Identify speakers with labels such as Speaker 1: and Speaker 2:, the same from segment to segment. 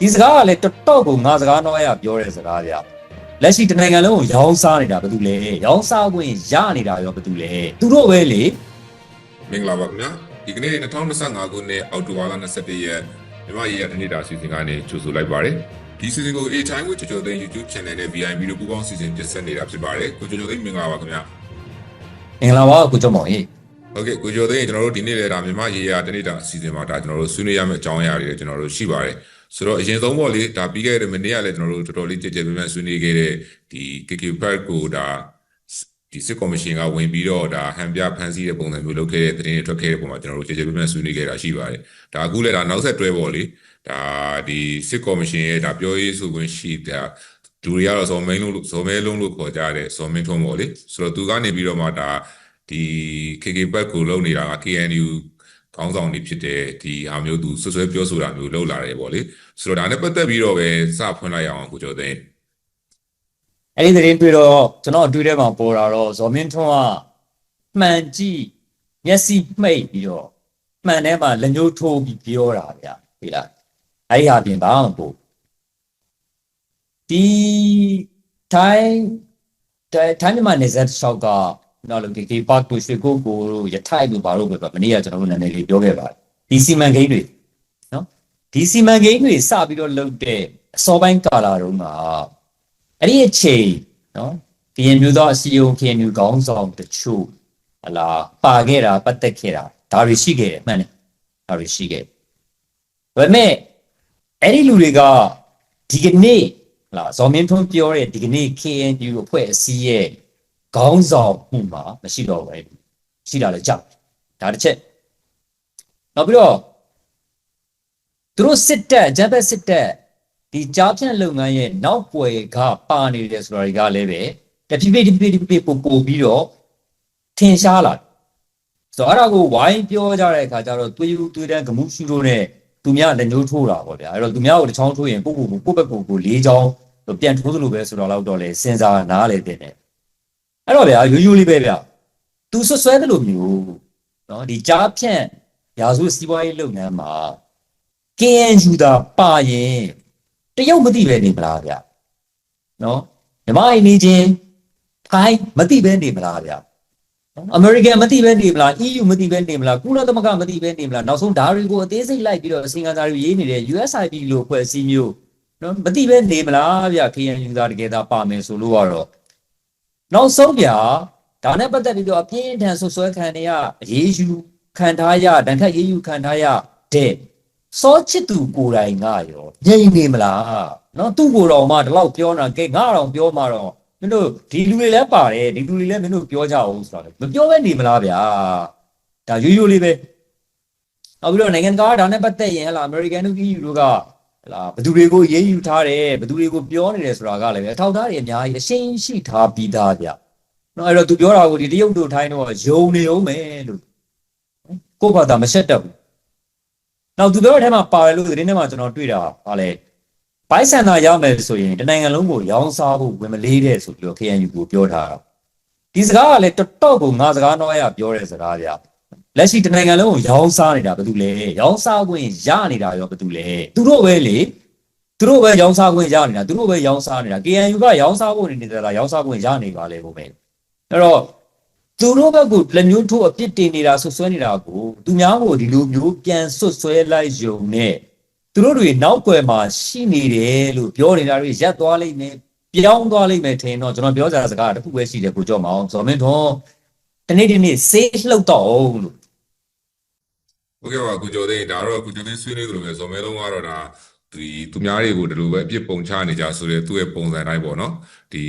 Speaker 1: ဒီစကားကလည်းတော်တော်ကိုငါစကားတော့ရပြောတဲ့စကားဗျလက်ရှိတနိုင်ငံလုံးကိုရောင်းစားနေတာဘာလို့လဲရောင်းစားခွင့်ရနေတာရောဘာလို့လဲသူတို့ပဲလေ
Speaker 2: မင်္ဂလာပါခင်ဗျာဒီကနေ့2025ခုနှစ်အောက်တိုဘာလ21ရက်မြန်မာရေးရတနေ့တာစီစဉ်ကနေကြိုဆိုလိုက်ပါတယ်ဒီစီစဉ်ကို A Time ကိုကြော်ကြော်သိန်း YouTube Channel နဲ့ VIP တို့ပူးပေါင်းစီစဉ်တင်ဆက်နေတာဖြစ်ပါတယ်ကိုကြော်ကြော်သိန်းမင်္ဂလာပါခင်ဗျာ
Speaker 1: မင်္ဂလာပါကိုကျော်မောင်ကြီး
Speaker 2: ဟုတ်ကဲ့ကိုကြော်သိန်းကျွန်တော်တို့ဒီနေ့လည်းဒါမြန်မာရေးရတနေ့တာစီစဉ်မှာဒါကျွန်တော်တို့ဆွေးနွေးရမယ့်အကြောင်းအရာတွေကျွန်တော်တို့ရှိပါတယ် ဆိုတော့အရင်ဆုံးပေါ့လေဒါပြီးခဲ့တဲ့မနေ့ကလည်းကျွန်တော်တို့တော်တော်လေးကြည်ကြဲပြန့်ဆွေးနွေးခဲ့တဲ့ဒီ KK Park ကိုဒါဒီစစ်ကော်မရှင်ကဝင်ပြီးတော့ဒါဟန်ပြဖန်ဆီးတဲ့ပုံစံမျိုးလုပ်ခဲ့တဲ့သတင်းတွေထွက်ခဲ့တဲ့ပုံမှာကျွန်တော်တို့ကြည်ကြဲပြန့်ဆွေးနွေးခဲ့တာရှိပါတယ်ဒါအခုလည်းဒါနောက်ဆက်တွဲပေါ့လေဒါဒီစစ်ကော်မရှင်ရဲ့ဒါပြောရေးဆိုခွင့်ရှိတာလူတွေကတော့ဇော်မင်းလို့ဇော်မဲလုံးလို့ခေါ်ကြတဲ့ဇော်မင်းထွန်းပေါ့လေဆိုတော့သူကနေပြီးတော့မှဒါဒီ KK Park ကိုလုပ်နေတာက KNU ကောင်းဆောင်တွေဖြစ်တဲ့ဒီဟာမျိုးသူဆွဆွဲပြောဆိုတာမျိုးလုပ်လာတယ်ပေါ့လေဆိုတော့ဒါနဲ့ပတ်သက်ပြီးတော့ပဲစဖွင့်လိုက်အောင်ကိုကျော်သိန်း
Speaker 1: အဲ့ဒီသတင်းတွေ့တော့ကျွန်တော်အတွေ့ထဲမှာပေါ်တာတော့ဇော်မင်းထွန်းကမှန်ကြည့်မျက်စိမှိတ်ပြီးတော့မှန်ထဲမှာလက်ညှိုးထိုးပြီးပြောတာဗျဒီလားအဲ့ဒီဟာပြင်ပါအောင်ပို့ဒီထိုင်းထိုင်းထိုင်းမြန်မာနေဆက်ဆောက်က နော်လို့ KK Park ကိုရွှေကိုကိုတို့ရထိုက်လို့ဘာလို့ပဲမနေ့ကကျွန်တော်တို့နည်းနည်းလေးပြောခဲ့ပါတယ်ဒီစီမံကိန်းတွေနော်ဒီစီမံကိန်းတွေစပြီးတော့လုပ်တဲ့အစောပိုင်းကာလာတုန်းကအဲ့ဒီအချိန်နော်ကရင်မျိုးသားအစည်းအရုံးကရင်မျိုးခေါင်းဆောင်တချို့ဟလာပါခဲ့တာပတ်သက်ခဲ့တာဒါတွေရှိခဲ့တယ်မှန်တယ်ဒါတွေရှိခဲ့တယ်ဒါပေမဲ့အဲ့ဒီလူတွေကဒီကနေ့ဟလာဇော်မင်းထွန်းပြောတဲ့ဒီကနေ့ KNU အဖွဲ့အစည်းရဲ့ ခေါင်းဆောင်မှုမှာမရှိတော့ဘူးရှိတာလည်းကြောက်ဒါတစ်ချက်နောက်ပြီးတော့သူတို့စစ်တပ်ဂျပ်ဘက်စစ်တပ်ဒီကြားဖြန့်လုပ်ငန်းရဲ့နောက်ွယ်ကပါနေတယ်ဆိုတာတွေကလည်းပဲတဖြည်းဖြည်းတဖြည်းဖြည်းတဖြည်းပို့ပို့ပြီးတော့ထင်ရှားလာတယ်ဆိုတော့အဲ့ဒါကိုဝိုင်းပြောကြတဲ့အခါကျတော့သွေးဦးသွေးတန်းဂမှုရှုလို့နဲ့သူများလက်ညှိုးထိုးတာပေါ့ဗျာအဲ့တော့သူများကိုတစ်ချောင်းထိုးရင်ကိုကိုကိုကိုဘက်ကိုကိုလေးချောင်းပြန်ထိုးသလိုပဲဆိုတော့တော့တော့လေစဉ်းစားနားလေတင်တယ် အဲ့တော့ဗျာရိုးရိုးလေးပဲဗျာသူဆွဆွဲတယ်လို့မျိုးနော်ဒီကြားဖြန့်ရာစုစီးပွားရေးလုပ်ငန်းမှာ KNU တာပါရင်တရုတ်မသိပဲနေမလားဗျနော်မြမအိမ်နေချင်းထိုင်းမသိပဲနေမလားဗျနော်အမေရိကန်မသိပဲနေမလား EU မသိပဲနေမလားကုလသမဂ္ဂမသိပဲနေမလားနောက်ဆုံးဓာတ်တွေကိုအသေးစိတ်လိုက်ပြီးတော့အစီအကံစားတွေရေးနေတဲ့ USIP လို့ဖွဲ့စည်းမျိုးနော်မသိပဲနေမလားဗျ KNU သားတကယ်သားပါမယ်ဆိုလို့ကတော့ နောက်ဆုံးဗျဒါနဲ့ပတ်သက်ပြီးတော့အပြင်းအထန်ဆွဆွဲခံနေရအရေးယူခံထားရဒဏ်ခတ်ရေးယူခံထားရတဲ့စောချစ်သူကိုယ်တိုင်ကရောငြိမ်နေမလားနော်သူ့ကိုယ်တော်မှဒီလောက်ပြောတာကဲငါတော့ပြောမှတော့မင်းတို့ဒီလူတွေလည်းပါတယ်ဒီလူတွေလည်းမင်းတို့ပြောကြအောင်ဆိုတာလေမပြောဘဲနေမလားဗျာဒါရိုးရိုးလေးပဲနောက်ပြီးတော့နိုင်ငံသားဒါနဲ့ပတ်သက်ရင်ဟလာအမေရိကန်တို့ EU တို့ကဟ လာဘသူတွေကိုရေးယူထားတယ်ဘသူတွေကိုပြောနေတယ်ဆိုတာကလည်းပဲအထောက်အထားတွေအများကြီးအရှင်းရှိထားပြီးသားဗျနော်အဲ့တော့သူပြောတာကိုဒီတရုတ်တို့ထိုင်းတော့ယုံနေအောင်မယ်လို့ကိုယ့်ဘာသာမရှက်တတ်ဘူးနောက်သူပြောတဲ့အထဲမှာပါတယ်လို့သတင်းထဲမှာကျွန်တော်တွေ့တာဟာလေဘိုက်ဆန်တာရမယ်ဆိုရင်တနိုင်ငံလုံးကိုရောင်းစားဖို့ဝင်မလေးတဲ့ဆိုပြီးတော့ KNU ကိုပြောထားတာဒီစကားကလည်းတော်တော်ကိုငါစကားတော့ရပြောတဲ့စကားဗျ လက်ရှိတနိုင်ငံလုံးကိုရောင်းစားနေတာဘာလို့လဲရောင်းစားခွင့်ရနေတာရောဘာလို့လဲသူတို့ပဲလေသူတို့ပဲရောင်းစားခွင့်ရနေတာသူတို့ပဲရောင်းစားနေတာ KNU ကရောင်းစားဖို့နေနေတာလားရောင်းစားခွင့်ရနေပါလေဘုမယ်အဲ့တော့သူတို့ဘက်ကလက်မျိုးထိုးအပြစ်တင်နေတာဆွဆွဲနေတာကိုသူများကိုဒီလိုမျိုးပြန်ဆွဆွဲလိုက်ယုံနဲ့သူတို့တွေနောက်ွယ်မှာရှိနေတယ်လို့ပြောနေတာတွေရက်သွားလိမ့်မယ်ပြောင်းသွားလိမ့်မယ်ထင်တော့ကျွန်တော်ပြောကြတာစကားတစ်ခုပဲရှိတယ်ကိုကြော့မအောင်ဇော်မင်းထွန်းတနေ့ဒီနေ့စေးလှုပ်တော့အောင်လို့
Speaker 2: ဟုတ်ကဲ့ပါကိုကျော်သိန်းဒါတော့ကိုကျော်သိန်းဆွေးနွေးသလိုပဲဇော်မဲလုံးကတော့ဒါဒီသူများတွေကိုဒီလိုပဲအပြစ်ပုံချနေကြဆိုတဲ့သူ့ရဲ့ပုံစံတိုင်းပေါ့နော်ဒီ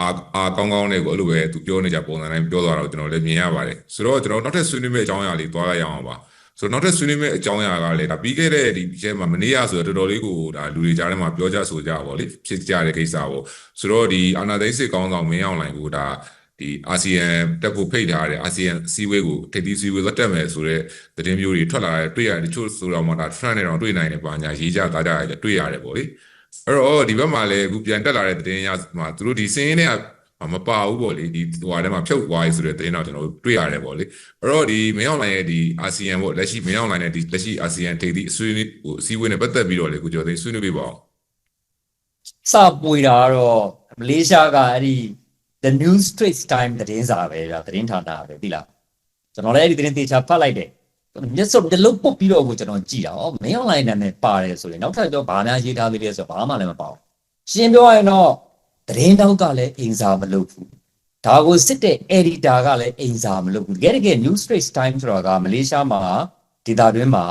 Speaker 2: အာအာကောင်းကောင်းနဲ့ကိုအဲ့လိုပဲသူပြောနေကြပုံစံတိုင်းပြောသွားတော့ကျွန်တော်လည်းမြင်ရပါတယ်ဆိုတော့ကျွန်တော်နောက်ထပ်ဆွေးနွေးမယ့်အကြောင်းအရာလေးသွားလိုက်ရအောင်ပါဆိုတော့နောက်ထပ်ဆွေးနွေးမယ့်အကြောင်းအရာကလည်းဒါပြီးခဲ့တဲ့ဒီကျဲမှာမနေ့ကဆိုတော့တော်တော်လေးကိုဒါလူတွေကြားထဲမှာပြောကြဆိုကြပါဗောလေဖြစ်ကြတဲ့ကိစ္စပေါ့ဆိုတော့ဒီအာနာသိန်းစစ်ကောင်းဆောင်မင်းအောင်လှိုင်ကိုဒါ ဒီအာဆီယံတက်ဖို့ဖိတ်ထားတဲ့အာဆီယံစီဝေးကိုထိပ်သီးစီဝေးသက်တက်မယ်ဆိုတော့သတင်းမျိုးတွေထွက်လာတယ်တွေ့ရတယ်တချို့ဆိုတော့မှဒါ trend နဲ့တော့တွေ့နိုင်တယ်ပါညာရေးကြသားကြရတယ်တွေ့ရတယ်ပေါ့လေအဲ့တော့ဒီဘက်မှာလည်းအခုပြန်တက်လာတဲ့သတင်းရမှာသူတို့ဒီစင်းရင်းနဲ့မပါဘူးပေါ့လေဒီဟိုဟာထဲမှာဖြုတ်သွားရေးဆိုတဲ့သတင်းတော့ကျွန်တော်တို့တွေ့ရတယ်ပေါ့လေအဲ့တော့ဒီမင်းအောင်လိုင်းရဲ့ဒီအာဆီယံပေါ့လက်ရှိမင်းအောင်လိုင်းရဲ့ဒီလက်ရှိအာဆီယံထိပ်သီးအစည်းအဝေးဟိုအစည်းအဝေးနဲ့ပတ်သက်ပြီးတော့လေကိုကျော်သိန်းဆွေးနွေးပေးပါဦး
Speaker 1: စပွေတာကတော့မလေးရှားကအဲ့ဒီ the new straits time သတင်းစာပဲဗျာသတင်းဌာနပဲသိလားကျွန်တော်လည်းအဲ့ဒီသတင်းသေချာဖတ်လိုက်တယ်မျက်စုံတစ်လုံးပုတ်ပြီးတော့ကိုကျွန်တော်ကြည့်တာဩမင်း online နာမည်ပါတယ်ဆိုရင်နောက်ထပ်တော့ဘာများရေးထားသေးလဲဆိုတော့ဘာမှလည်းမပေါ့ရှင်းပြောရရင်တော့သတင်းတောက်ကလည်းအိမ်စာမလုပ်ဘူးဒါကိုစစ်တဲ့ editor ကလည်းအိမ်စာမလုပ်ဘူးတကယ်တကယ် new straits time ဆိုတာကမလေးရှားမှာဒေတာတွင်းမှာ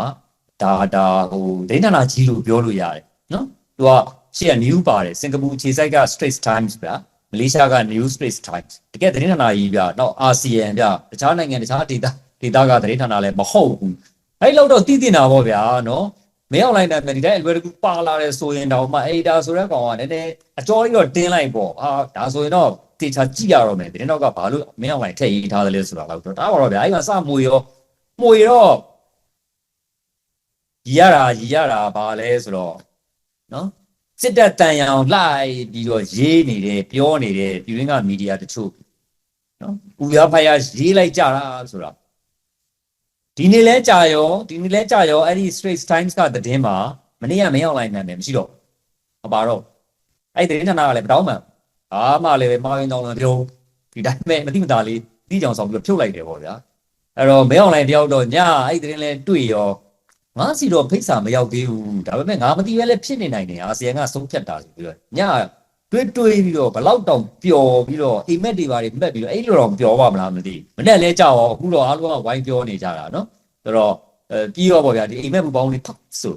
Speaker 1: ဒါဒါဟိုသတင်းဌာနကြီးလို့ပြောလို့ရတယ်နော်သူကရှေ့က new ပါတယ်စင်ကာပူခြေစိုက်က straits times ဗျာ မလေးရှားက new straits times တကယ်သတင်းဌာနကြီးဗျာနောက် ASEAN ဗျာတခြားနိုင်ငံတခြားဒေတာဒေတာကသတင်းဌာနလည်းမဟုတ်ဘူးအဲ့လောက်တော့တည်တင်တာပေါ့ဗျာနော်မင်း online နာမည်ဒီတိုင်းအလွယ်တကူပါလာတယ်ဆိုရင်တော့မှ editor ဆိုတဲ့ကောင်ကနည်းနည်းအကျော်ကြီးတော့တင်းလိုက်ပေါ့အာဒါဆိုရင်တော့တေချာကြည့်ရတော့မယ်သတင်းတော့ကဘာလို့မင်း online ထည့်ရေးထားတယ်လဲဆိုတာတော့ဒါပါတော့ဗျာအဲ့မှာစမွေရောမွေတော့ရီရတာရီရတာဘာလဲဆိုတော့နော် စစ်တပ်တန်ရအောင်လှိုက်ပြီးတော့ရေးနေတယ်ပြောနေတယ်ပြည်ရင်းကမီဒီယာတချို့နော်ပူရဖိုင်ရရေးလိုက်ကြတာဆိုတာဒီနေ့လဲကြာရောဒီနေ့လဲကြာရောအဲ့ဒီ Straits Times ကသတင်းမှာမနေ့ကမင်း online နာမည်မရှိတော့မပါတော့အဲ့ဒီသတင်းဌာနကလည်းမတောင်းမှန်ဘာမှလည်းပဲမာရင်တောင်းတော့ပြောဒီတိုင်းပဲမတိမတာလေးတီးကြောင်ဆောင်ပြီးတော့ဖြုတ်လိုက်တယ်ပေါ့ဗျာအဲ့တော့မင်း online တယောက်တော့ညအဲ့ဒီသတင်းလဲတွေ့ရော ငါစီတော့ဖိတ်စာမရောက်သေးဘူးဒါပေမဲ့ငါမသိပဲလဲဖြစ်နေနိုင်တယ်အာဆီယံကဆုံးဖြတ်တာဆိုပြီးတော့ညတွေးတွေးပြီးတော့ဘလောက်တောင်ပျော်ပြီးတော့အိမ်မက်တွေပါတွေမက်ပြီးတော့အဲ့လိုတော့ပျော်ပါမလားမသိဘူးမနဲ့လဲကြောက်ရောအခုတော့အားလုံးကဝိုင်းပြောနေကြတာနော်ဆိုတော့အဲပြီးတော့ပေါ့ဗျာဒီအိမ်မက်ပူပေါင်းလေးဖတ်ဆို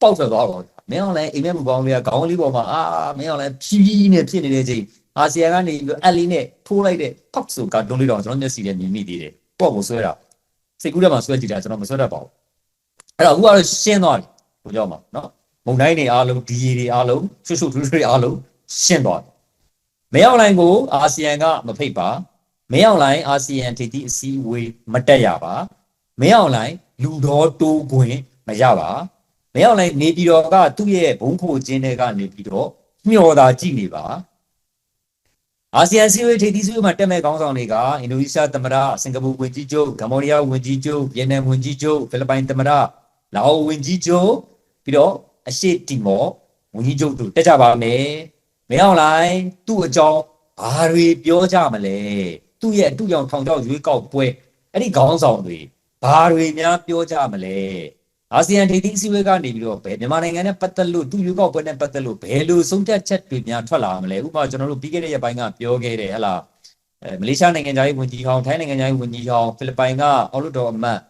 Speaker 1: ပေါက်ထွက်သွားတော့မင်းအောင်လဲအိမ်မက်ပူပေါင်းလေးကခေါင်းလေးပေါ်မှာအာမင်းအောင်လဲဖြီးဖြီးနဲ့ဖြစ်နေတဲ့ချိန်အာဆီယံကနေပြီးတော့အက်လီနဲ့ထိုးလိုက်တဲ့ဖတ်ဆိုကတွန်းလေးတော့ကျွန်တော်မျက်စိနဲ့မြင်မိသေးတယ်ပေါ့ကိုဆွဲတာစိတ်ကူးထဲမှာဆွဲကြည့်တာကျွန်တော်မဆွဲတတ်ပါဘူး အဲ့တော့အခုကတော့ရှင်းသွားပြီဘုရားမှာနော်မုံတိုင်းတွေအားလုံးဒီရီတွေအားလုံးရှုပ်ရှုပ်ထွေးထွေးအားလုံးရှင်းသွားတယ်မင်းအောင်လိုင်းကိုအာဆီယံကမဖိတ်ပါမင်းအောင်လိုင်းအာဆီယံထိပ်သီးအစည်းအဝေးမတက်ရပါမင်းအောင်လိုင်းလူတော်တိုးခွင့်မရပါမင်းအောင်လိုင်းနေပြည်တော်ကသူ့ရဲ့ဘုံဖို့ကျင်းတဲ့ကနေပြီးတော့မျောတာကြည့်နေပါအာဆီယံစည်းဝေးထိပ်သီးစည်းဝေးမှာတက်မဲ့ခေါင်းဆောင်တွေကအင်ဒိုနီးရှားသမ္မတစင်ကာပူဝန်ကြီးချုပ်ကမ္ဘောဒီးယားဝန်ကြီးချုပ်ဗီယက်နမ်ဝန်ကြီးချုပ်ဖိလစ်ပိုင်သမ္မတ လာအိုဝန်ကြီးချုပ်ပြီးတော့အရှေ့တီမော်ဝန်ကြီးချုပ်တို့တက်ကြပါမယ်မင်းအောင်လိုင်းသူ့အကြောင်းဘာတွေပြောကြမလဲသူ့ရဲ့အတူကြောင်ထောင်ချောက်ရွေးကောက်ပွဲအဲ့ဒီခေါင်းဆောင်တွေဘာတွေများပြောကြမလဲအာဆီယံထိပ်သီးအစည်းအဝေးကနေပြီးတော့ဘယ်မြန်မာနိုင်ငံနဲ့ပတ်သက်လို့သူ့ရွေးကောက်ပွဲနဲ့ပတ်သက်လို့ဘယ်လိုဆုံးဖြတ်ချက်တွေများထွက်လာမလဲဥပမာကျွန်တော်တို့ပြီးခဲ့တဲ့ရက်ပိုင်းကပြောခဲ့တယ်ဟဟလားအဲမလေးရှားနိုင်ငံသားရေးဝန်ကြီးဟောင်းထိုင်းနိုင်ငံသားရေးဝန်ကြီးဟောင်းဖိလစ်ပိုင်ကအော်လို့တော်အမတ်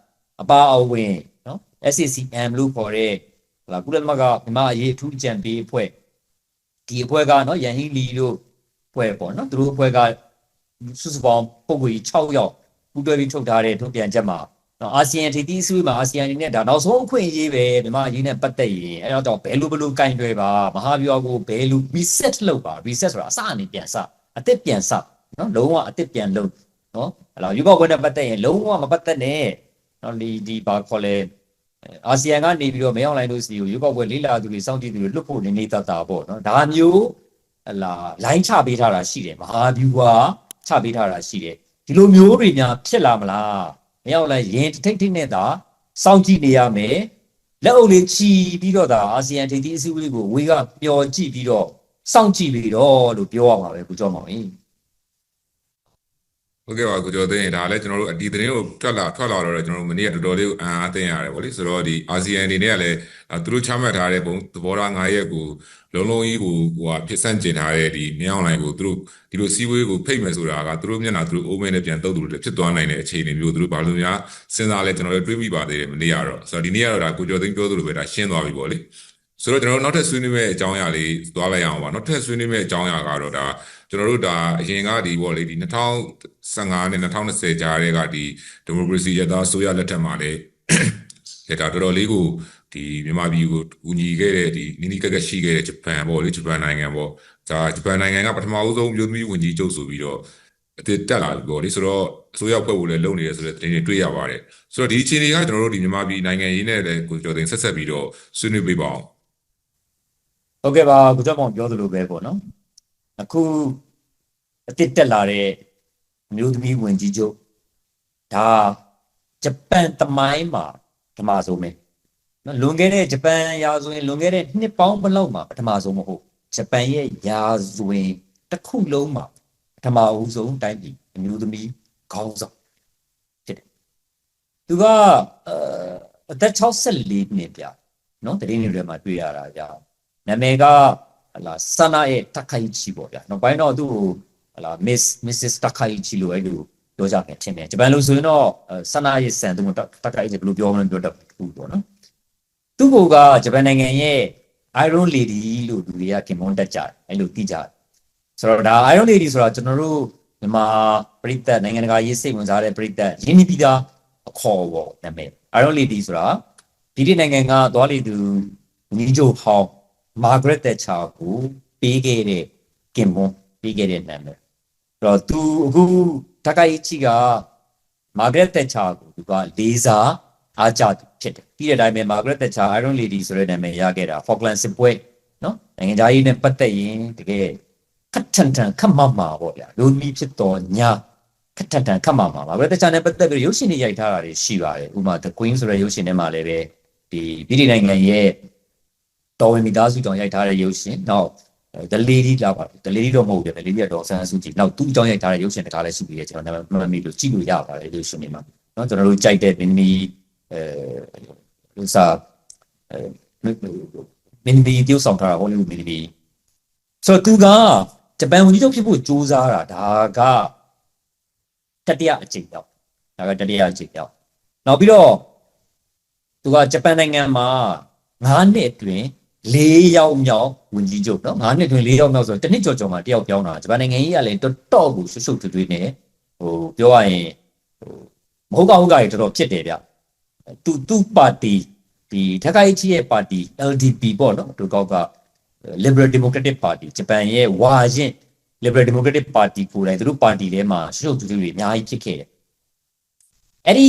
Speaker 1: အပါအဝင်နော် SCCM လို့ခေါ်တဲ့ဟလာကုလသမဂ္ဂမြန်မာအရေးအထူးကြံပေးအဖွဲ့ဒီအဖွဲ့ကနော်ရန်ဟီလီတို့အဖွဲ့ပေါ့နော်သူတို့အဖွဲ့ကစုစုပေါင်းပုံကိုကြီး6ယောက်ပူးတွဲပြီးထုတ်ထားတဲ့ထုတ်ပြန်ချက်မှာနော်အာဆီယံထိပ်သီးအစည်းအဝေးမှာအာဆီယံအနေနဲ့ဒါနောက်ဆုံးအခွင့်အရေးပဲမြန်မာအရေးနဲ့ပတ်သက်ရင်အဲတော့ဘယ်လိုဘယ်လိုကင်တွယ်ပါမဟာဗျူဟာကိုဘယ်လို reset လုပ်ပါ reset ဆိုတာအစအနေပြန်စအသစ်ပြန်စနော်လုံးဝအသစ်ပြန်လုပ်နော်ဟလာယူကောက်ပွဲနဲ့ပတ်သက်ရင်လုံးဝမပတ်သက်နဲ့နော်ဒီဒီဘာခေါ်လဲ အာဆီယံကနေပြီးတော့မရောက်လိုက်လို့စီကိုယူကောက်ပွဲလေးလာသူတွေစောင့်ကြည့်သူတွေလွတ်ဖို့နေနေတတ်တာပေါ့နော်ဒါမျိုးဟလာလိုင်းချပေးထားတာရှိတယ်မဟာဗျူဟာချပေးထားတာရှိတယ်ဒီလိုမျိုးတွေများဖြစ်လာမလားမရောက်လိုက်ရင်ထိတ်ထိတ်နဲ့သာစောင့်ကြည့်နေရမယ်လက်အုပ်လေးချီပြီးတော့ဒါအာဆီယံထိပ်သီးအစည်းအဝေးကိုဝေကပျော်ကြည့်ပြီးတော့စောင့်ကြည့်ပြီးတော့လို့ပြောရမှာပဲကိုကျော်မောင်ကြီး
Speaker 2: ဟုတ်ကဲ့ပါကိုကျော်သိရင်ဒါလည်းကျွန်တော်တို့ဒီသတင်းကိုထွက်လာထွက်လာတော့ကျွန်တော်တို့မနေ့ကတော်တော်လေးအံ့အားသင့်ရတယ်ဗောလေဆိုတော့ဒီအာဆီယံအနေနဲ့ကလည်းသူတို့ချမှတ်ထားတဲ့ပုံသဘောထား9ရက်ကိုလုံးလုံးကြီးကိုဟိုဟာဖြစ်ဆန့်ကျင်ထားတဲ့ဒီမြောင်းလိုင်းကိုသူတို့ဒီလိုစီးဝေးကိုဖိတ်မယ်ဆိုတာကသူတို့မျက်နှာသူတို့အိုးမဲနဲ့ပြန်တုတ်သူတို့ဖြစ်သွားနိုင်တဲ့အခြေအနေမျိုးသူတို့ဘာလို့များစဉ်းစားလဲကျွန်တော်တို့တွေးမိပါသေးတယ်မနေ့ကတော့ဆိုတော့ဒီနေ့ကတော့ဒါကိုကျော်သိန်းပြောသလိုပဲဒါရှင်းသွားပြီဗောလေ ဆိုတော့ကျွန်တော်တို့နောက်ထပ်ဆွေးနွေးမယ့်အကြောင်းအရာလေးသွားလိုက်အောင်ပါနောက်ထပ်ဆွေးနွေးမယ့်အကြောင်းအရာကတော့ဒါကျွန်တော်တို့ဒါအရင်ကဒီပေါ့လေဒီ2015နဲ့2020ကြားတဲ့ကဒီဒီမိုကရေစီရသားဆိုရလက်ထက်မှာလည်းဒါတော်တော်လေးကိုဒီမြန်မာပြည်ကိုဦးညီခဲ့တဲ့ဒီနီနီကက်ကက်ရှိခဲ့တဲ့ဂျပန်ပေါ့လေဂျပန်နိုင်ငံပေါ့ဒါဂျပန်နိုင်ငံကပထမအဆုံးမျိုးသမီးဝန်ကြီးချုပ်ဆိုပြီးတော့အစ်တက်လာပြီပေါ့လေဆိုတော့အစိုးရဖွဲ့ဖို့လည်းလုပ်နေတယ်ဆိုတဲ့သတင်းတွေတွေ့ရပါတယ်ဆိုတော့ဒီအခြေအနေကကျွန်တော်တို့ဒီမြန်မာပြည်နိုင်ငံရေးနဲ့လည်းကိုကျော်သိန်းဆက်ဆက်ပြီးတော့ဆွေးနွေးပေးပါအောင်
Speaker 1: ဟုတ်ကဲ့ပါကိုကျော်မောင်ပြောသလိုပဲပေါ့နော်အခုအတစ်တက်လာတဲ့အမျိုးသမီးဝင်ကြီးချုပ်ဒါဂျပန်တမိုင်းမှာပထမဆုံးပဲနော်လွန်ခဲ့တဲ့ဂျပန်ရာဇဝင်လွန်ခဲ့တဲ့နှစ်ပေါင်းဘယ်လောက်မှာပထမဆုံးမဟုတ်ဂျပန်ရဲ့ရာဇဝင်တစ်ခုလုံးမှာပထမအဦးဆုံးတိုင်းပြည်အမျိုးသမီးခေါင်းဆောင်ဖြစ်တယ်သူကအဲအသက်64နှစ်ပြနော်တရင်တွေထဲမှာတွေ့ရတာကြာ နာမည်ကဟလာဆနာရဲ့တခိုင်ချီပေါ့ဗျာနောက်ပိုင်းတော့သူ့ကိုဟလာ Miss Mrs တခိုင်ချီလို့အဲ့လိုပြောကြတယ်ထင်တယ်ဂျပန်လို့ဆိုရင်တော့ဆနာရဲ့ဆန်သူကတခိုင်ချီဘယ်လိုပြောမလဲပြောတတ်ဘူးပေါ့နော်သူ့ကိုကဂျပန်နိုင်ငံရဲ့ Iron Lady လို့လူတွေကခင်မွန်းတက်ကြတယ်အဲ့လိုသိကြတယ်ဆိုတော့ဒါ Iron Lady ဆိုတာကျွန်တော်တို့မြန်မာပြည်သက်နိုင်ငံတကာရေးစိတ်ဝင်စားတဲ့ပြည်သက်ရင်းနှီးပြီးသားအခေါ်ပေါ့နာမည် Iron Lady ဆိုတာဒီဒီနိုင်ငံကသွားလေသူညီဂျိုဟောင်း မာဂရက်တက်ချာကိုပေးခဲ့တဲ့ကင်မွန်းပေးခဲ့တဲ့နာမည်အဲ့တော့သူအခုတကိုင်ချီကမာဂရက်တက်ချာကိုသူကလေးစားအားကြသူဖြစ်တယ်ပြီးတဲ့အတိုင်းပဲမာဂရက်တက်ချာ Iron Lady ဆိုတဲ့နာမည်ရခဲ့တာ Falkland စစ်ပွဲနော်နိုင်ငံသားရေးနဲ့ပတ်သက်ရင်တကယ်ခက်ထန်ထန်ခက်မမာပေါ့ဗျာလူမီဖြစ်တော်ညာခက်ထန်ထန်ခက်မမာပါဘယ်တခြားနဲ့ပတ်သက်ပြီးရုပ်ရှင်တွေရိုက်ထားတာတွေရှိပါတယ်ဥပမာ The Queen ဆိုတဲ့ရုပ်ရှင်ထဲမှာလည်းပဲဒီပြည်ပြည်နိုင်ငံရဲ့ တော်ဝင်မိသားစုကြောင့်ရိုက်ထားတဲ့ရုပ်ရှင်နောက် The Lady လာပါ The Lady တော့မဟုတ်ဘူး The Lady ကတော့ဆန်းစုကြည်နောက်သူ့အကြောင်းရိုက်ထားတဲ့ရုပ်ရှင်တကားလည်းရှိပြီးတယ်ကျွန်တော်နာမည်မမေ့လို့ကြည့်လို့ရပါတယ်ရုပ်ရှင်တွေမှာနော်ကျွန်တော်တို့ကြိုက်တဲ့မင်းမီအဲဥစားအဲမင်းမီ tiêu ဆောင်ထားတာဟောလိဝုဒ်မင်းမီဆိုတော့သူကဂျပန်ဝန်ကြီးချုပ်ဖြစ်ဖို့ကြိုးစားတာဒါကတတိယအကြိမ်တော့ဒါကတတိယအကြိမ်တော့နောက်ပြီးတော့သူကဂျပန်နိုင်ငံမှာ9နှစ်အတွင်း ၄ယောက်မြောက်ဝန်ကြီးချုပ်နော်9နှစ်အတွင်း၄ယောက်မြောက်ဆိုတော့တစ်နှစ်ကျော်ကျော်မှာတယောက်ပြောင်းတာဂျပန်နိုင်ငံကြီးကလည်းတော်တော်ကိုရှုပ်ရှုပ်ထွေးထွေးနဲ့ဟိုပြောရရင်ဟိုမဟုတ်ကဟုတ်ကကြီးတော်တော်ဖြစ်တယ်ဗျသူသူပါတီဒီထက်ခိုက်ချီရဲ့ပါတီ LDP ပေါ့နော်သူကောက်က Liberal Democratic Party ဂျပန်ရဲ့ဝါရင် Liberal Democratic Party ကိုယ်တိုင်သူတို့ပါတီထဲမှာရှုပ်ထွေးထွေးတွေအများကြီးဖြစ်ခဲ့တယ်အဲ့ဒီ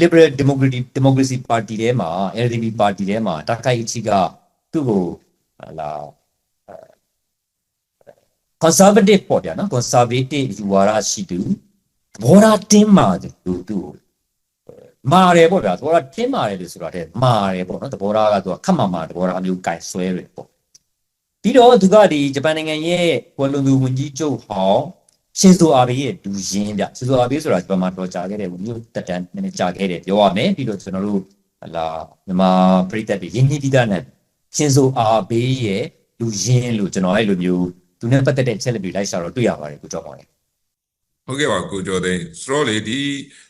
Speaker 1: Liberal Democratic Democracy Party ထဲမှာ LDP Party ထဲမှာတာခိုင်ချီကသူ့ကိုဟလာ conservative ပေါ့ဗျာနော် conservative ယူဝါဒရှိသူဘောရာတင်းမာသူသူ့ကိုမာတယ်ပေါ့ဗျာဘောရာတင်းမာတယ်လို့ဆိုတာတဲ့မာတယ်ပေါ့နော်သဘောထားကသူကခက်မာမာသဘောထားမျိုးကင်ဆွဲတယ်ပေါ့ပြီးတော့သူကဒီဂျပန်နိုင်ငံရဲ့ကွယ်လွန်သူဝန်ကြီးချုပ်ဟောင်း ရှင်ဇိုအာဘေးရဲ့ဒူရင်းဗျရှင်ဇိုအာဘေးဆိုတာဂျပန်မှာတော်ကြာခဲ့တဲ့ဝန်ကြီးချုပ်တက်တန်းနည်းနည်းကြာခဲ့တယ်ပြောရမယ်ပြီးတော့ကျွန်တော်တို့ဟလာမြန်မာပြည်သက်တွေရင်းနှီးပြီးသားနဲ့ရှင်ဇိုအာဘေးရဲ့လူရင်းလို့ကျွန်တော်အဲ့လိုမျိုးသူနဲ့ပတ်သက်တဲ့ချက်လက်တွေလိုက်ရှာတော့တွေ့ရပါတယ်ကိုကြောက်ပါလေ
Speaker 2: ဟုတ်ကဲ့ပါကိုကျော်သိန်းဆိုတော့လေဒီ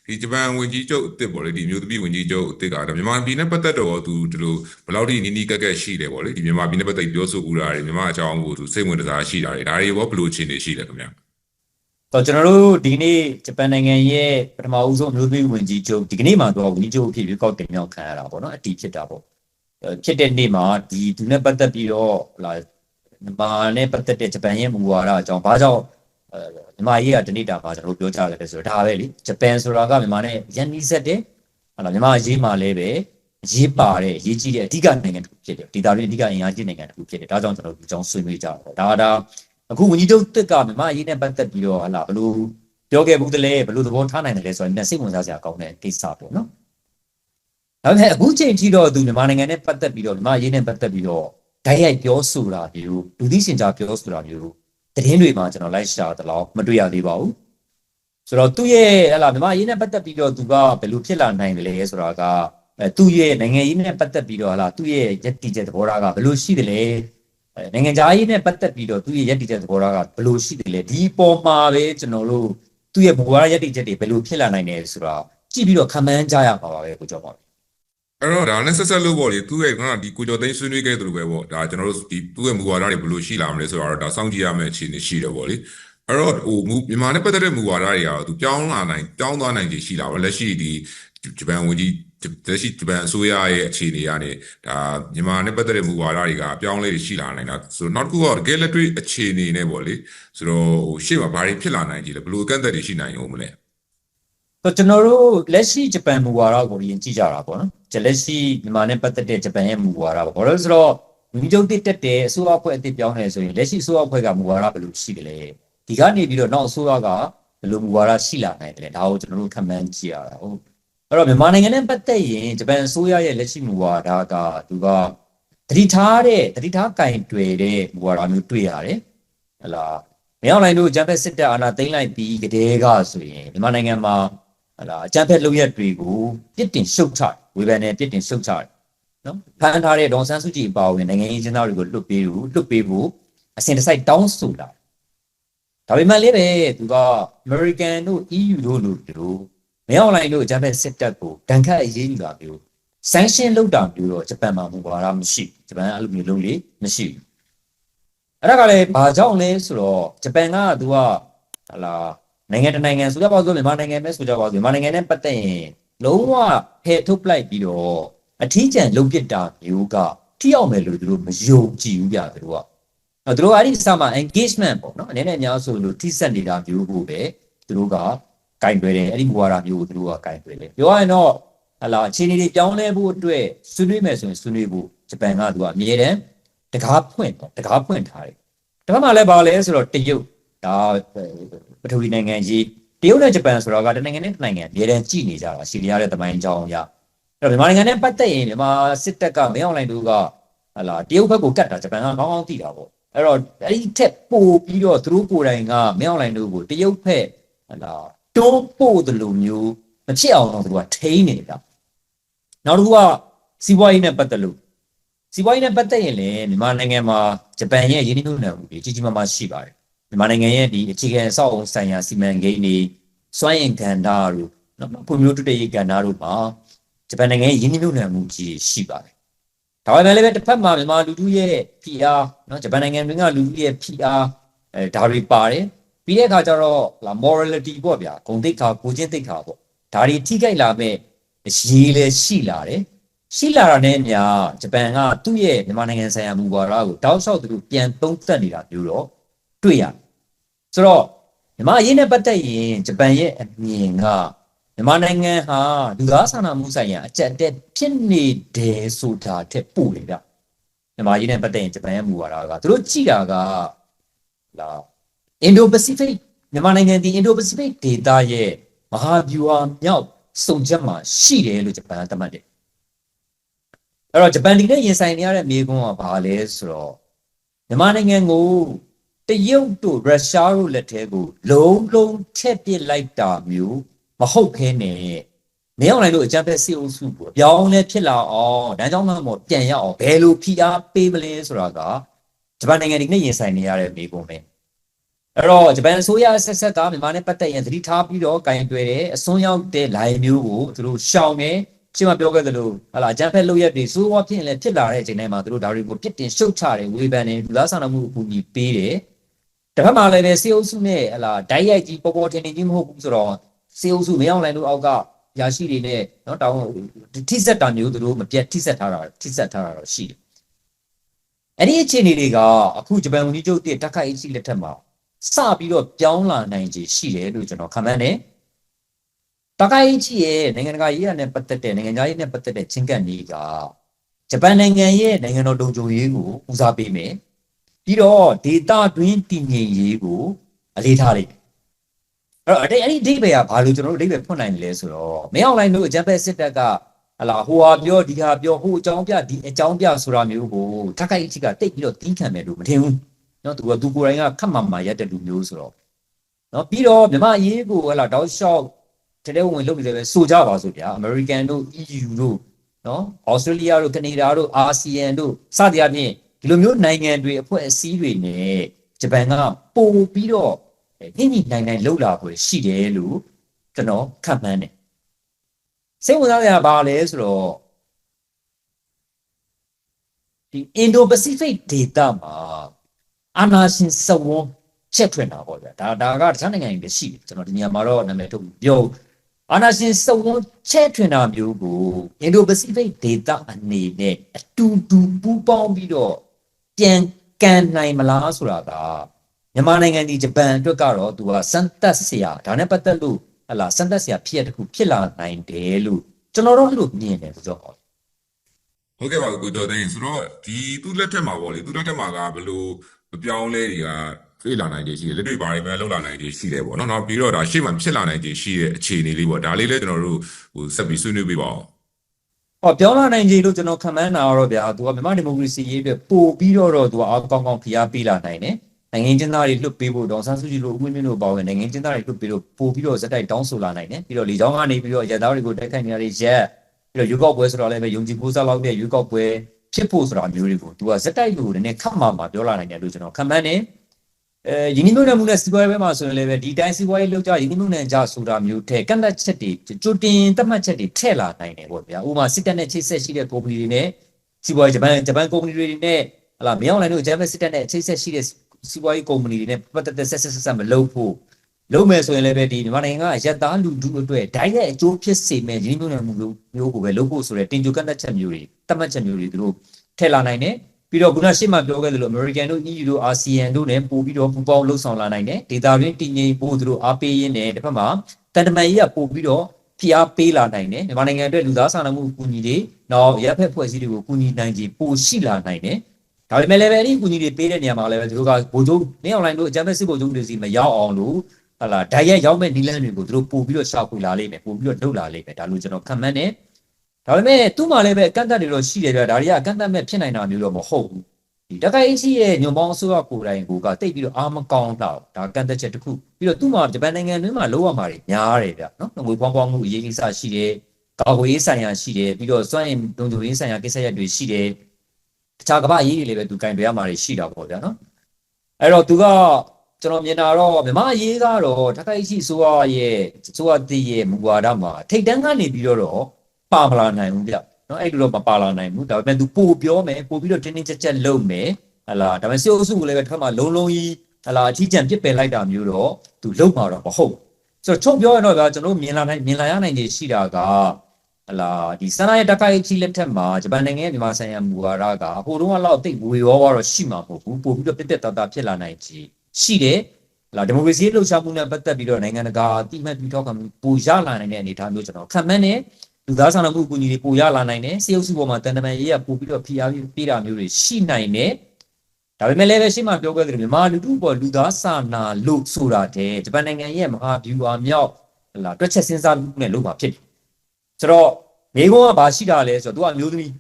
Speaker 2: ဒီဂျပန်ဝင်ကြီးချုပ်အစ်စ်ပေါ့လေဒီမျိုးသမီးဝင်ကြီးချုပ်အစ်စ်ကတော့မြန်မာပြည်နဲ့ပတ်သက်တော့သူဒီလိုဘယ်လောက်ထိနီးနီးကက်ကက်ရှိတယ်ပေါ့လေဒီမြန်မာပြည်နဲ့ပတ်သက်ပြောဆိုဥတာတွေမြန်မာအကြောင်းကိုသူစိတ်ဝင်စားရှိတာတွေဒါတွေဘောဘယ်လိုအခြေအနေရှိလဲခင်ဗျာ
Speaker 1: တော့ကျွန်တော်တို့ဒီနေ့ဂျပန်နိုင်ငံရဲ့ပထမဦးဆုံးအမျိုးသမီးဝင်ကြီးချုပ်ဒီကနေ့မှတော့ဝင်ကြီးချုပ်အဖြစ်ရွေးကောက်တင်မြှောက်ခံရတာပေါ့နော်အတီးဖြစ်တာပေါ့အဲဖြစ်တဲ့နေ့မှာဒီသူနဲ့ပတ်သက်ပြီးတော့ဟလာမြန်မာနဲ့ပတ်သက်တဲ့ဂျပန်ရဲ့မူဝါဒအကြောင်းဘာကြောင့်အဲမြန်မာရေးကဒီနေ့တာမှာကျွန်တော်တို့ပြောကြတယ်ဆိုတော့ဒါပဲလေဂျပန်ဆိုတာကမြန်မာနဲ့ရန်နီးဆက်တဲ့ဟလာမြန်မာရေးမှာလည်းပဲရေးပါတဲ့ရေးကြည့်တဲ့အဓိကနိုင်ငံတစ်ခုဖြစ်တယ်ဒေတာတွေအဓိကအင်အားကြီးနိုင်ငံတစ်ခုဖြစ်တယ်ဒါကြောင့်ကျွန်တော်တို့ဒီကြောင်းဆွေးနွေးကြတာပေါ့ဒါဒါ အခုဝန်ကြီးချုပ်တက်ကမြန်မာအရေးနဲ့ပတ်သက်ပြီးတော့ဟလာဘလို့ပြောခဲ့ဘူးတလဲဘလို့သဘောထားနိုင်တယ်လဲဆိုတော့စိတ်ဝင်စားစရာကောင်းတဲ့ကိစ္စပေါ့နော်ဒါပေမဲ့အခုချိန်ထိတော့သူမြန်မာနိုင်ငံနဲ့ပတ်သက်ပြီးတော့မြန်မာအရေးနဲ့ပတ်သက်ပြီးတော့ဓာတ်ရိုက်ပြောဆိုတာမျိုးလူသိရှင်ကြားပြောဆိုတာမျိုးသတင်းတွေမှာကျွန်တော်လိုက်ရှာတယ်လို့မတွေ့ရသေးပါဘူးဆိုတော့သူ့ရဲ့ဟလာမြန်မာအရေးနဲ့ပတ်သက်ပြီးတော့သူကဘယ်လိုဖြစ်လာနိုင်တယ်လဲဆိုတာကအဲသူ့ရဲ့နိုင်ငံရေးနဲ့ပတ်သက်ပြီးတော့ဟလာသူ့ရဲ့ယက်တီချက်သဘောထားကဘယ်လိုရှိတယ်လဲအဲ နိုင်ငံခြားရေးနဲ့ပတ်သက်ပြီးတော့သူ့ရဲ့ယက်တီချက်သဘောထားကဘယ်လိုရှိတယ်လဲဒီပေါ်မှာပဲကျွန်တော်တို့သူ့ရဲ့ဘဝယက်တီချက်တွေဘယ်လိုဖြစ်လာနိုင်တယ်ဆိုတာကြည့်ပြီးတော့ခံမှန်းကြရပါပါပဲကိုကျော်ပါ
Speaker 2: အဲ့တော့ဒါနဲ့ဆက်ဆက်လို့ပေါ့လေသူ့ရဲ့ကဒီကိုကျော်သိန်းဆွေးနွေးခဲ့သလိုပဲပေါ့ဒါကျွန်တော်တို့ဒီသူ့ရဲ့မူဝါဒတွေဘယ်လိုရှိလာမလဲဆိုတော့ဒါစောင့်ကြည့်ရမယ့်အခြေအနေရှိတယ်ပေါ့လေအဲ့တော့ဟိုမူမြန်မာနဲ့ပတ်သက်တဲ့မူဝါဒတွေကတော့သူပြောင်းလာနိုင်ပြောင်းသွားနိုင်ခြေရှိလာပါလက်ရှိဒီဂျပန်ဝန်ကြီး လက်ရှိဂျပန်အစိုးရရဲ့အခြေအနေကနေဒါမြန်မာနဲ့ပတ်သက်တဲ့မူဝါဒတွေကအပြောင်းလဲရှိလာနိုင်တာဆိုတော့နောက်တစ်ခုကတကယ်လက်တွေ့အခြေအနေနဲ့ပေါ့လေဆိုတော့ဟိုရှေ့မှာဘာတွေဖြစ်လာနိုင်ကြလဲဘယ်လိုအကန့်အသတ်တွေရှိနိုင်အောင်မလဲ
Speaker 1: တော့ကျွန်တော်တို့လက်ရှိဂျပန်မူဝါဒကိုရင်ကြည့်ကြတာပေါ့နော်ဂျလက်ရှိမြန်မာနဲ့ပတ်သက်တဲ့ဂျပန်ရဲ့မူဝါဒပေါ့ဘာလို့လဲဆိုတော့မိကျုပ်တစ်တက်တဲ့အစိုးရအဖွဲ့အသစ်ပြောင်းနေဆိုရင်လက်ရှိအစိုးရအဖွဲ့ကမူဝါဒဘယ်လိုရှိတယ်လဲဒီကနေပြီးတော့နောက်အစိုးရကဘယ်လိုမူဝါဒရှိလာနိုင်တယ်လဲဒါကိုကျွန်တော်တို့ခံမှန်းကြည့်ရတာဟုတ် အဲ့တော့မြန်မာနိုင်ငံနဲ့ပတ်သက်ရင်ဂျပန်အစိုးရရဲ့လက်ရှိမူဝါဒကသူကတတိထားတဲ့တတိထားကင်တွယ်တဲ့မူဝါဒမျိုးတွေ့ရတယ်ဟလာမင်းအောင်လိုင်းတို့ဂျပန်စစ်တပ်အာဏာသိမ်းလိုက်ပြီးကတည်းကဆိုရင်မြန်မာနိုင်ငံမှာဟလာအကြမ်းဖက်လုပ်ရက်တွေကိုပြစ်တင်ရှုတ်ချတယ်ဝေဖန်နဲ့ပြစ်တင်ရှုတ်ချတယ်နော်ဖမ်းထားတဲ့ဒေါန်ဆန်းစုကြည်အပါအဝင်နိုင်ငံရေးကျင်းသားတွေကိုလွတ်ပေးဖို့လွတ်ပေးဖို့အစဉ်တစိုက်တောင်းဆိုလာတယ်ဒါပေမဲ့လည်းပဲသူက American တို့ EU တို့လိုတို့ မင်းအောင်လိုင်းတို့ဂျပန်စစ်တပ်ကိုတန်ခတ်အရေးယူတာမျိုး sanction လုပ်တာမျိုးတော့ဂျပန်မှာမူဝါဒမရှိဘူးဂျပန်အဲ့လိုမျိုးလုပ်လေမရှိဘူးအဲ့ဒါကလည်းဘာကြောင့်လဲဆိုတော့ဂျပန်ကသူကဟလာနိုင်ငံတစ်နိုင်ငံဆိုကြပါစို့မြန်မာနိုင်ငံပဲဆိုကြပါစို့မြန်မာနိုင်ငံနဲ့ပတ်သက်ရင်လုံးဝဖယ်ထုတ်ပလိုက်ပြီးတော့အထီးကျန်လုပ်ပစ်တာမျိုးကထိရောက်မယ်လို့သူတို့မယုံကြည်ဘူးပြသူတို့ကအဲ့သူတို့အဲ့ဒီစမှာ engagement ပေါ့နော်အနေနဲ့အများဆိုလို့ထိစက်နေတာမျိုးကိုပဲသူတို့က ကင်တွယ်တယ်အဲ့ဒီမူဝါဒမျိုးကိုသူတို့ကကင်တွယ်တယ်ပြောရရင်တော့ဟလာအခြေအနေတွေပြောင်းလဲဖို့အတွက်ဆွေးနွေးမယ်ဆိုရင်ဆွေးနွေးဖို့ဂျပန်ကသူကအမြဲတမ်းတကားဖွင့်တယ်တကားဖွင့်ထားတယ်။ဒါမှလည်းပါလဲဆိုတော့တရုတ်ဒါပထဝီနိုင်ငံကြီးတရုတ်နဲ့ဂျပန်ဆိုတော့ကတနိုင်ငံနဲ့တနိုင်ငံအမြဲတမ်းကြည်နေကြတာရှိရတဲ့သမိုင်းကြောင်းအရအဲ့တော့မြန်မာနိုင်ငံနဲ့ပတ်သက်ရင်မြန်မာစစ်တပ်ကမင်းအောင်လှိုင်တို့ကဟလာတရုတ်ဘက်ကိုကတ်တာဂျပန်ကကောင်းကောင်းသိတာပေါ့အဲ့တော့အဲ့ဒီထက်ပိုပြီးတော့သူတို့ကိုယ်တိုင်ကမင်းအောင်လှိုင်တို့ကိုတရုတ်ဖက်ဟလာ တွန်းပို့တယ်လို့မျိုးမဖြစ်အောင်တော့သူကထိန်းနေတာနောက်တစ်ခုကစီးပွားရေးနဲ့ပတ်သက်လို့စီးပွားရေးနဲ့ပတ်သက်ရင်လည်းမြန်မာနိုင်ငံမှာဂျပန်ရဲ့ရင်းနှီးမြှုပ်နှံမှုတွေကြီးကြီးမားမားရှိပါတယ်မြန်မာနိုင်ငံရဲ့ဒီအခြေခံအဆောက်အအုံဆိုင်ရာစီမံကိန်းတွေစွမ်းအင်ကဏ္ဍတို့နော်ဖွံ့ဖြိုးတိုးတက်ရေးကဏ္ဍတို့မှာဂျပန်နိုင်ငံရဲ့ရင်းနှီးမြှုပ်နှံမှုကြီးရှိပါတယ်ဒါပေမဲ့လည်းတစ်ဖက်မှာမြန်မာလူထုရဲ့ PR နော်ဂျပန်နိုင်ငံတွင်းကလူထုရဲ့ PR အဲဒါတွေပါတယ် ပြီးတဲ့အခါကျတော့လာ morality ပေါ့ဗျာဂုဏ်သိက္ခာကိုကျင့်သိက္ခာပေါ့ဒါတွေထိခိုက်လာမဲ့ရေးလည်းရှိလာတယ်ရှိလာတာနဲ့အမျှဂျပန်ကသူ့ရဲ့မြန်မာနိုင်ငံဆိုင်ရာမူဝါဒကိုတောက်လျှောက်သူတို့ပြန်သုံးသပ်နေတာမျိုးတော့တွေ့ရတယ်ဆိုတော့မြန်မာအရေးနဲ့ပတ်သက်ရင်ဂျပန်ရဲ့အမြင်ကမြန်မာနိုင်ငံဟာလူသားစာနာမှုဆိုင်ရာအကြက်တက်ဖြစ်နေတယ်ဆိုတာထက်ပိုတယ်ဗျမြန်မာအရေးနဲ့ပတ်သက်ရင်ဂျပန်ရဲ့မူဝါဒကသူတို့ကြည့်တာကလာ အင်ဒိုပစိဖိတ်မြန်မာနိုင်ငံဒီအင်ဒိုပစိဖိတ်ဒေသရဲ့မဟာဗျူဟာမြောက်စုံချက်မှာရှိတယ်လို့ဂျပန်ကသတ်မှတ်တယ်အဲ့တော့ဂျပန်ဒီနဲ့ရင်ဆိုင်နေရတဲ့မြေကွန်းကဘာလဲဆိုတော့မြန်မာနိုင်ငံကိုတရုတ်တို့ရုရှားတို့လက်ထဲကိုလုံးလုံးထက်ပစ်လိုက်တာမျိုးမဟုတ်ခဲနဲ့မင်းအောင်လိုက်လို့အကြမ်းဖက်စစ်အုပ်စုကိုအပြောင်းလဲဖြစ်လာအောင်ဒါကြောင့်မှပြန်ရအောင်ဘယ်လိုဖိအားပေးမလဲဆိုတာကဂျပန်နိုင်ငံဒီနဲ့ရင်ဆိုင်နေရတဲ့မြေကွန်းပဲ အဲ့တော့ဂျပန်အစိုးရဆက်ဆက်ကမြန်မာနဲ့ပတ်သက်ရင်သတိထားပြီးတော့ကင်တွယ်တယ်အစွန်းရောက်တဲ့ line မျိုးကိုသူတို့ရှောင်တယ်ရှင်းမပြောခဲ့သလိုဟာလာအကြမ်းဖက်လုပ်ရက်တွေစိုးဝါဖြစ်ရင်လည်းဖြစ်လာတဲ့အချိန်တိုင်းမှာသူတို့ဒါတွေကိုပြစ်တင်ရှုတ်ချတယ်ဝေဖန်တယ်လူသားဆောင်မှုအကူအညီပေးတယ်တစ်ဖက်မှာလည်းပဲစေအုပ်စုနဲ့ဟလာဓာတ်ရိုက်ကြီးပေါ်ပေါ်ထင်ထင်ကြီးမဟုတ်ဘူးဆိုတော့စေအုပ်စုမရောက်နိုင်လို့အောက်ကရာရှိတွေနဲ့နော်တောင်းထိဆက်တာမျိုးသူတို့မပြတ်ထိဆက်ထားတာထိဆက်ထားတာတော့ရှိတယ်အဲ့ဒီအခြေအနေတွေကအခုဂျပန်ဝန်ကြီးချုပ်တဲ့တက်ခိုက်အကြီးလက်ထက်မှာ စပြီးတော့ပြောင်းလာနိုင်ခြေရှိတယ်လို့ကျွန်တော်ခန့်မှန်းတယ်တခိုင်ကြီးရဲ့နိုင်ငံတကာရေးရနဲ့ပတ်သက်တဲ့နိုင်ငံသားရေးနဲ့ပတ်သက်တဲ့ချင်းကပ်နေကဂျပန်နိုင်ငံရဲ့နိုင်ငံတော်တုံ့ပြန်ရေးကိုဦးစားပေးမယ်ပြီးတော့ဒေတာတွင်းတည်ငြိမ်ရေးကိုအလေးထားလိုက်အဲ့တော့အဲ့ဒီအဓိပ္ပာယ်ကဘာလို့ကျွန်တော်တို့အဓိပ္ပာယ်ဖွင့်နိုင်လဲဆိုတော့မင်းအောင်လိုင်းတို့အကြမ်းဖက်စစ်တပ်ကဟလာဟိုဟာပြောဒီဟာပြောဟိုအကြောင်းပြဒီအကြောင်းပြဆိုတာမျိုးကိုတခိုင်ကြီးကတိတ်ပြီးတော့တီးခံမယ်လို့မထင်ဘူး နော်သူကသူကိုယ်တိုင်ကခတ်မှန်မှရက်တဲ့လူမျိုးဆိုတော့နော်ပြီးတော့မြမအရေးကိုဟလာတောက်လျှောက်တတဲဝင်လုပ်နေတယ်ပဲဆိုကြပါစို့ဗျာ American တို့ EU တို့နော် Australia တို့ Canada တို့ ASEAN တို့စသည်အပြင်ဒီလိုမျိုးနိုင်ငံတွေအဖွဲ့အစည်းတွေနဲ့ဂျပန်ကပို့ပြီးတော့ညင်ညင်နိုင်နိုင်လှုပ်လာဖို့ရှိတယ်လို့ကျွန်တော်ခန့်မှန်းတယ်စိတ်ဝင်စားရပါလဲဆိုတော့ဒီ Indo-Pacific ဒေသမှာ အာနာရှင်စဝန်းချက်ထွင်တာပေါ့ဗျာဒါဒါကတခြားနိုင်ငံတွေရှိတယ်ကျွန်တော်ဒီနေရာမှာတော့နာမည်ထုတ်ပြောအာနာရှင်စဝန်းချက်ထွင်တာမျိုးကို Indo-Pacific ဒေသအနေနဲ့အတူတူပူးပေါင်းပြီးတော့ပြန်ကန်နိုင်မလားဆိုတာကမြန်မာနိုင်ငံဒီဂျပန်အတွက်ကတော့သူကစမ်းသပ်စရာဒါနဲ့ပတ်သက်လို့ဟလာစမ်းသပ်စရာဖြစ်ရတစ်ခုဖြစ်လာနိုင်တယ်လို့ကျွန်တော်တို့အဲ့လိုမြင်တယ်ဆိုတော့
Speaker 2: ဟုတ်ကဲ့ပါကိုကျော်သိန်းဆိုတော့ဒီသူ့လက်ထက်မှာပေါ့လေသူ့လက်ထက်မှာကဘယ်လို မပြောင်းလဲတွေကတွေ့လာနိုင်ခြေရှိတယ်လက်တွေ့ဘာတွေပဲလောက်လာနိုင်ခြေရှိတယ်ပေါ့နော်နောက်ပြီးတော့ဒါရှေ့မှာဖြစ်လာနိုင်ခြေရှိတဲ့အခြေအနေလေးပေါ့ဒါလေးလည်းကျွန်တော်တို့ဟိုဆက်ပြီးဆွေးနွေးပေးပါအောင်
Speaker 1: ဟောပြောလာနိုင်ကြလို့ကျွန်တော်ခံမှန်းတာတော့ဗျာသူကမြန်မာဒီမိုကရေစီရေးအတွက်ပို့ပြီးတော့တော့သူကအားကောင်းကောင်းဖိအားပေးလာနိုင်တယ်နိုင်ငံချင်းသားတွေလွတ်ပေးဖို့ဒေါ်ဆန်းစုကြည်လိုဦးမင်းမင်းတို့ပါဝင်နိုင်ငံချင်းသားတွေလွတ်ပေးလို့ပို့ပြီးတော့ဇက်တိုက်တောင်းဆိုလာနိုင်တယ်ပြီးတော့လေကြောင်းကနေပြီးတော့ရသားတွေကိုတိုက်ခိုက်နေရတဲ့ရက်ပြီးတော့ယူကောက်ပွဲဆိုတော့လည်းပဲယုံကြည်ကိုးစားလောက်တဲ့ယူကောက်ပွဲ ဖြစ်ဖို့ဆိုတာမျိုးတွေကိုသူကဇက်တိုက်လို့နည်းနည်းခတ်မှမှပြောလာနိုင်တယ်လို့ကျွန်တော်ခံမှန်းတယ်အဲယင်းနှိမ့်မှုနဲ့စီးပွားရေးဘက်မှာဆိုရင်လည်းပဲဒီတိုင်းစီးပွားရေးလောက်ကြယင်းနှိမ့်မှုနဲ့ကြဆိုတာမျိုးထဲကန့်သက်ချက်တွေကြိုတင်သတ်မှတ်ချက်တွေထည့်လာနိုင်တယ်ပေါ့ဗျာဥပမာစစ်တပ်နဲ့ချိတ်ဆက်ရှိတဲ့ကုမ္ပဏီတွေနဲ့စီးပွားရေးဂျပန်ဂျပန်ကုမ္ပဏီတွေနဲ့ဟလာမြောင်းလိုင်းတို့ဂျပန်စစ်တပ်နဲ့ချိတ်ဆက်ရှိတဲ့စီးပွားရေးကုမ္ပဏီတွေနဲ့ပတ်သက်တဲ့ဆက်ဆက်ဆက်ဆက်မလုပ်ဖို့ လုပ်မယ်ဆိုရင်လည်းပဲဒီမြန်မာနိုင်ငံကရက်သားလူထုအတွက်ဓာတ်ရဲ့အကျိုးဖြစ်စေမဲ့ယင်းနှိမ့်မှုမျိုးမျိုးကိုပဲလုပ်ဖို့ဆိုတဲ့တင်ကြိုကန့်သက်ချက်မျိုးတွေသတ်မှတ်ချက်မျိုးတွေသူတို့ထည့်လာနိုင်တယ်ပြီးတော့ခုနရှေ့မှာပြောခဲ့သလို American တို့ EU တို့ ASEAN တို့ ਨੇ ပို့ပြီးတော့ပူးပေါင်းလှုပ်ဆောင်လာနိုင်တယ်ဒေတာရင်းတည်ငြိမ်ဖို့သူတို့အားပေးရင်းနဲ့တစ်ဖက်မှာတန်တမန်ကြီးကပို့ပြီးတော့ဖိအားပေးလာနိုင်တယ်မြန်မာနိုင်ငံအတွက်လူသားစာနာမှုအကူအညီတွေနောက်ရပ်ဖက်ဖွဲ့စည်းတွေကိုကူညီနိုင်ခြင်းပိုရှိလာနိုင်တယ်ဒါပေမဲ့လည်းပဲအဲ့ဒီအကူအညီတွေပေးတဲ့နေရာမှာလည်းပဲသူတို့ကဗိုလ်ချုပ်နေအောင်လိုင်းတို့အကြမ်းဖက်စစ်ဗိုလ်ချုပ်တွေစီမရောက်အောင်လို့ ဟလာဓာတ်ရိုက်ရောက်မဲ့နီလန်းတွေကိုသူတို့ပို့ပြီးတော့ရှာဖွေလာလိမ့်မယ်ပို့ပြီးတော့လုပ်လာလိမ့်မယ်ဒါလို့ကျွန်တော်ခံမှန်းတယ်ဒါပေမဲ့သူ့မှာလည်းပဲအကန့်အသတ်တွေတော့ရှိတယ်ဗျာဒါတွေကအကန့်အသတ်မဲ့ဖြစ်နိုင်တာမျိုးတော့မဟုတ်ဘူးဒီတခိုင်ရှိရဲ့ညွန်ပေါင်းအစိုးရကိုယ်တိုင်ကိုကတိတ်ပြီးတော့အာမကောင်းတော့ဒါကန့်သက်ချက်တစ်ခုပြီးတော့သူ့မှာဂျပန်နိုင်ငံတွင်းမှာလောရမှာတွေများတယ်ဗျနော်ငွေပေါင်းပေါင်းမှုအရေးကိစ္စရှိတယ်ကာကွယ်ရေးဆိုင်ရာရှိတယ်ပြီးတော့စွမ်းအင်လုံခြုံရေးဆိုင်ရာကိစ္စရပ်တွေရှိတယ်တခြားကမ္ဘာအရေးတွေလည်းပဲသူကင်တွေရမှာတွေရှိတာပေါ့ဗျာနော်အဲ့တော့သူက ကျွန်တော်မြင်တာတော့မြမအရေးကတော့တခိုင်ရှိအစိုးရရဲ့အစိုးရတည်ရဲ့မူဝါဒမှာထိတ်တန်းကနေပြီးတော့ပါမလာနိုင်ဘူးဗျနော်အဲ့လိုတော့မပါလာနိုင်ဘူးဒါပေမဲ့ तू ပို့ပြောမယ်ပို့ပြီးတော့တင်းတင်းကြပ်ကြပ်လုပ်မယ်ဟလာဒါပေမဲ့စေအုပ်စုကိုလည်းပဲတစ်ခါမှလုံးလုံးကြီးဟလာအထီးကျန်ပြစ်ပယ်လိုက်တာမျိုးတော့ तू လုပ်မှာတော့မဟုတ်ဆိုတော့ချုပ်ပြောရတော့ဗျာကျွန်တော်မြင်လာနိုင်မြင်လာရနိုင်ခြေရှိတာကဟလာဒီစန္ဒရဲ့တခိုင်ကြီးလက်ထက်မှာဂျပန်နိုင်ငံရဲ့မြန်မာဆိုင်ရာမူဝါဒကဟိုတုန်းကတော့တိတ်ဝေရောတော့ရှိမှာမဟုတ်ဘူးပို့ပြီးတော့ပြက်ပြက်သားသားဖြစ်လာနိုင်ခြေ ရှိတယ်ဟလာဒီမိုကရေစီလှုပ်ရှားမှုနဲ့ပတ်သက်ပြီးတော့နိုင်ငံတကာအတိအမှတ်ပြုထောက်ခံမှုပိုရလာနိုင်တဲ့အနေအထားမျိုးကျွန်တော်ခံမှန်းနေလူသားဆောင်မှုအကူအညီတွေပိုရလာနိုင်တယ်စေအုပ်စုပေါ်မှာတန်တမန်ရေးရပို့ပြီးတော့ဖိအားပေးတာမျိုးတွေရှိနိုင်တယ်ဒါပေမဲ့လည်းပဲရှင်းမှပြောခဲ့သလိုမြန်မာလူထုပေါ်လူသားစာနာလို့ဆိုတာတဲ့ဂျပန်နိုင်ငံရဲ့မဟာဗျူဟာမြောက်ဟလာတွက်ချက်စဉ်းစားမှုနဲ့လုပ်မှာဖြစ်တယ်ဆိုတော့မိကုန်းကဘာရှိတာလဲဆိုတော့သူကအမျိုးသမီး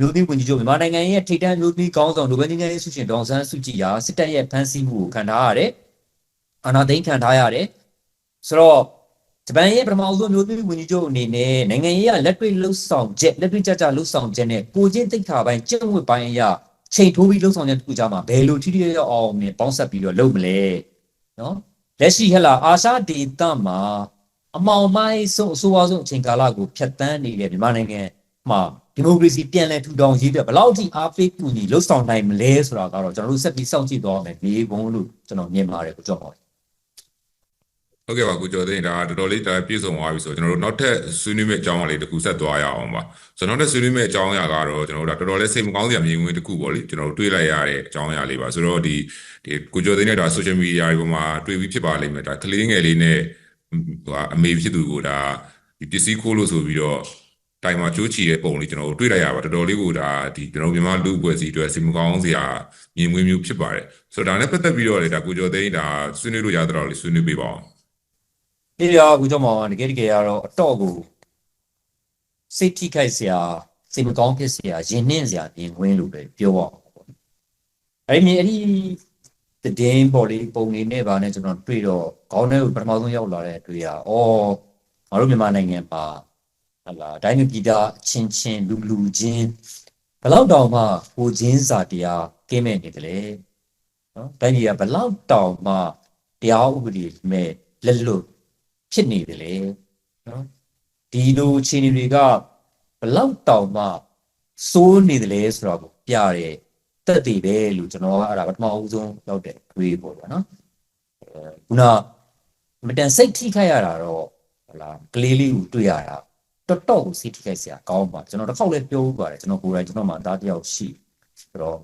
Speaker 1: မျိုးသမီးဝင်ကြီးချုပ်မြန်မာနိုင်ငံရဲ့ထိပ်တန်းမျိုးသမီးကောင်းဆောင်ဒိုဘယ်ငင်းငယ်ဆုရှင်ဒေါန်ဆန်းစုကြည်ဟာစစ်တပ်ရဲ့ဖမ်းဆီးမှုကိုခံထားရတယ်အာဏာသိမ်းခံထားရတယ်ဆိုတော့ဂျပန်ရဲ့ပထမအဆုံးမျိုးသမီးဝန်ကြီးချုပ်အနေနဲ့နိုင်ငံရေးကလက်တွေ့လှုပ်ဆောင်ချက်လက်တွေ့ကြကြလှုပ်ဆောင်ချက်နဲ့ကိုချင်းတိတ်ခါပိုင်းကျင့်ဝတ်ပိုင်းအရာချိန်ထိုးပြီးလှုပ်ဆောင်ချက်တစ်ခုကြားမှာဘယ်လိုထိထိရောက်အောင်နဲ့ပေါင်းဆက်ပြီးတော့လုပ်မလဲနော်လက်ရှိဟလာအာရှဒေသမှာအမောင်မိုင်းဆုံးအဆိုးအဆုံးအချိန်ကာလကိုဖျက်ဆီးနေတဲ့မြန်မာနိုင်ငံမှာ ဒီမိုကရေစီပြန်လည်ထူထောင်ရေးအတွက်ဘယ်လောက်ထိအားပေးကူညီလှုပ်ဆောင်နိုင်မလဲဆိုတာကတော့ကျွန်တော်တို့ဆက်ပြီးစောင့်ကြည့်သွားမယ်ဒီဘုံလို့ကျွန်တော်မြင်ပါတယ်ကိုကြောက်ပါ
Speaker 2: ဟုတ်ကဲ့ပါကိုကျော်သိန်းဒါတော်တော်လေးဒါပြည့်စုံသွားပြီဆိုတော့ကျွန်တော်တို့နောက်ထပ်ဆွေးနွေးမယ့်အကြောင်းအရာလေးတစ်ခုဆက်သွားရအောင်ပါဆိုတော့နောက်ထပ်ဆွေးနွေးမယ့်အကြောင်းအရာကတော့ကျွန်တော်တို့ဒါတော်တော်လေးစိတ်မကောင်းစရာမြင်ကွင်းတစ်ခုပေါ့လေကျွန်တော်တို့တွေးလိုက်ရတဲ့အကြောင်းအရာလေးပါဆိုတော့ဒီဒီကိုကျော်သိန်းနဲ့ဒါ social media တွေပေါ်မှာတွေ့ပြီးဖြစ်ပါလိမ့်မယ်ဒါကလေးငယ်လေးနဲ့ဟိုအမေဖြစ်သူကိုဒါဒီပစ္စည်းခိုးလို့ဆိုပြီးတော့ တိုင်မှာကြိုးချီတဲ့ပုံလေးကျွန်တော်တို့တွေ့လိုက်ရပါတော်တော်လေးကိုဒါဒီကျွန်တော်မြန်မာလူ့အဖွဲ့အစည်းအတွက်စိတ်မကောင်းစရာမြင်ကွင်းမျိုးဖြစ်ပါတယ်ဆိုတော့ဒါနဲ့ပတ်သက်ပြီးတော့လေဒါကိုကျော်သိန်းဒါဆွေးနွေးလို့ရတဲ့တော့လေဆွေးနွေးပေးပါအောင်
Speaker 1: အေးရအခုကြောင့်မောင်တကယ်တကယ်ကတော့အတော့ကိုစိတ်ထိခိုက်စရာစိတ်မကောင်းဖြစ်စရာရင်နှင်းစရာမြင်ကွင်းလို့ပဲပြောရအောင်ပေါ့အဲ့ဒီမြင်အဲ့ဒီတည်င်းပေါ်လေးပုံလေးနဲ့ပါနဲ့ကျွန်တော်တွေ့တော့ခေါင်းထဲကိုပထမဆုံးရောက်လာတဲ့တွေ့ရအော်ငါတို့မြန်မာနိုင်ငံမှာ ဟလာတိုင်းပြည်ပြည်သားအချင်းချင်းလူလူချင်းဘယ်လောက်တောင်မှကိုချင်းစာတရားကင်းမဲ့နေတယ်လေနော်တိုင်းပြည်ကဘယ်လောက်တောင်မှတရားဥပဒေမဲ့လက်လွတ်ဖြစ်နေတယ်လေနော်ဒီလိုအခြေအနေတွေကဘလောက်တောင်မှစိုးနေတယ်လေဆိုတော့ကိုပြရဲတက်တည်ပဲလို့ကျွန်တော်ကအဲ့ဒါပထမအဦးဆုံးရောက်တဲ့တွေးပေါ့ဗျာနော်အဲခုနမတန်စိတ်ထိခိုက်ရတာတော့ဟလာကလေးလေးကိုတွေ့ရတာ တော်တော်ကိုစိတ်ထိခိုက်စရာကောင်းပါကျွန်တော်တစ်ခေါက်လည်းပြောဥပါတယ်ကျွန်တော်ကိုယ်တိုင်ကျွန်တော်မှအသားတစ်ယောက်ရှိဆိုတော့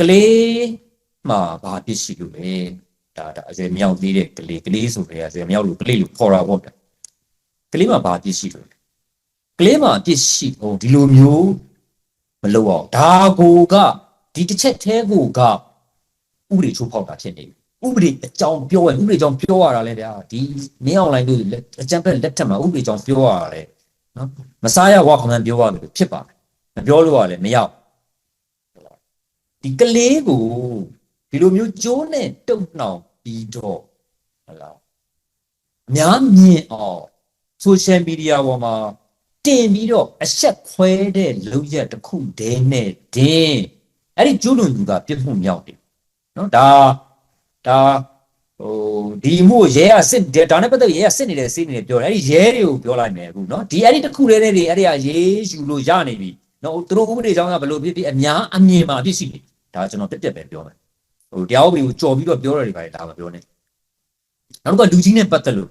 Speaker 1: ကလေးမှာဘာဖြစ်ရှိလို့လဲဒါဒါအရွယ်မြောက်သေးတဲ့ကလေးကလေးဆိုကြရအရွယ်မြောက်လို့ကလေးလို့ခေါ်တာပေါ့ဗျကလေးမှာဘာပြစ်ရှိလို့လဲကလေးမှာပြစ်ရှိဟိုဒီလိုမျိုးမလုပ်အောင်ဒါကိုကဒီတစ်ချက်သေးကိုကဥပဒေချိုးဖောက်တာဖြစ်နေပြီ ဥပဒေအကြောင်းပြောရင်ဥပဒေအကြောင်းပြောရတာလေဗျာဒီမင်းအွန်လိုင်းတို့လက်အကြံဖက်လက်ထက်မှာဥပဒေအကြောင်းပြောရတာလေနော်မစားရဝါခမန်ပြောရတယ်လို့ဖြစ်ပါတယ်မပြောလို့ရလဲမရောက်ဒီကလေးကိုဒီလိုမျိုးကြိုးနဲ့တုတ်နှောင်ပြီးတော့ဟလာအများမြင်အောင် social media ပေါ်မှာတင်ပြီးတော့အဆက်ခွဲတဲ့လုပ်ရက်တစ်ခုတည်းနဲ့တင်အဲ့ဒီကျူးလွန်သူကပြစ်မှုမြောက်တယ်နော်ဒါ ဒါဟိုဒီမှုကိုရဲကစစ်တယ်ဒါနဲ့ပတ်သက်ပြီးရဲကစစ်နေတယ်စစ်နေတယ်ပြောတယ်အဲ့ဒီရဲတွေကိုပြောလိုက်မယ်အခုနော်ဒီအဲ့ဒီတစ်ခုတည်းနဲ့တွေအဲ့ဒီကရေးယူလို့ရနေပြီနော်သူတို့ဥပဒေကြောင်းကဘယ်လိုဖြစ်ဖြစ်အများအမြင်မှာဖြစ်ရှိတယ်ဒါကျွန်တော်ပြက်ပြက်ပဲပြောမယ်ဟိုတရားဥပဒေကိုကြော်ပြီးတော့ပြောရတယ်ပါလေဒါမပြောနဲ့နောက်တစ်ခါလူကြီးနဲ့ပတ်သက်လို့